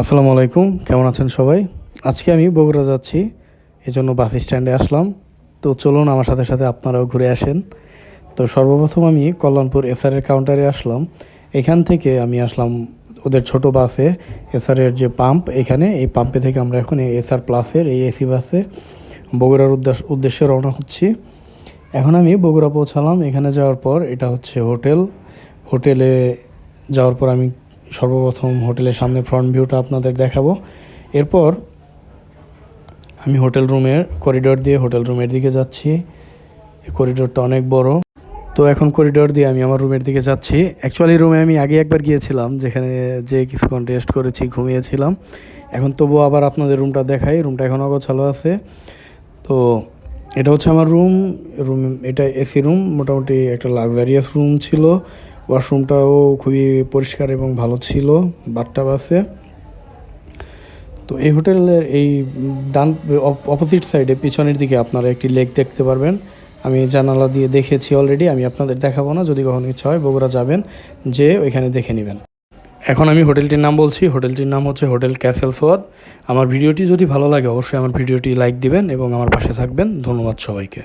আসসালামু আলাইকুম, কেমন আছেন সবাই? আজকে আমি বগুড়া যাচ্ছি, এজন্য বাস স্ট্যান্ডে আসলাম। তো চলুন আমার সাথে সাথে আপনারাও ঘুরে আসেন। তো সর্বপ্রথম আমি কল্যাণপুর এসআরের কাউন্টারে আসলাম। এখান থেকে আমি আসলাম ওদের ছোট বাসে এসআরের যে পাম্প এখানে। এই পাম্পে থেকে আমরা এখন এই এসআর প্লাসের এই এসি বাসে বগুড়ার উদ্দেশ্য উদ্দেশ্যে রওনা হচ্ছি। এখন আমি বগুড়া পৌঁছালাম। এখানে যাওয়ার পর এটা হচ্ছে হোটেল। হোটেলে যাওয়ার পর আমি সর্বপ্রথম হোটেলের সামনে ফ্রন্ট ভিউটা আপনাদের দেখাবো। এরপর আমি হোটেল রুমের করিডোর দিয়ে হোটেল রুমের দিকে যাচ্ছি। করিডোরটা অনেক বড়। তো এখন করিডোর দিয়ে আমি আমার রুমের দিকে যাচ্ছি। অ্যাকচুয়ালি রুমে আমি আগে একবার গিয়েছিলাম, যেখানে যে কিছুক্ষণ রেস্ট করেছি, ঘুমিয়েছিলাম। এখন তবুও আবার আপনাদের রুমটা দেখাই। রুমটা এখন অগোছালো আছে। তো এটা হচ্ছে আমার রুম রুম এটা এসি রুম মোটামুটি একটা লাক্সারিয়াস রুম ছিল। ওয়াশরুমটাও খুবই পরিষ্কার এবং ভালো ছিল, বাথটাব আছে। তো এই হোটেলের এই ডান অপোজিট সাইডে পিছনের দিকে আপনারা একটি লেক দেখতে পারবেন। আমি জানালা দিয়ে দেখেছি অলরেডি আমি আপনাদের দেখাবো না, যদি কখনো ইচ্ছা হয় বগুড়া যাবেন যে ওইখানে দেখে নেবেন। এখন আমি হোটেলটির নাম বলছি, হোটেলটির নাম হচ্ছে হোটেল ক্যাসেল সোয়াদ আমার ভিডিওটি যদি ভালো লাগে, অবশ্যই আমার ভিডিওটি লাইক দিবেন এবং আমার পাশে থাকবেন। ধন্যবাদ সবাইকে।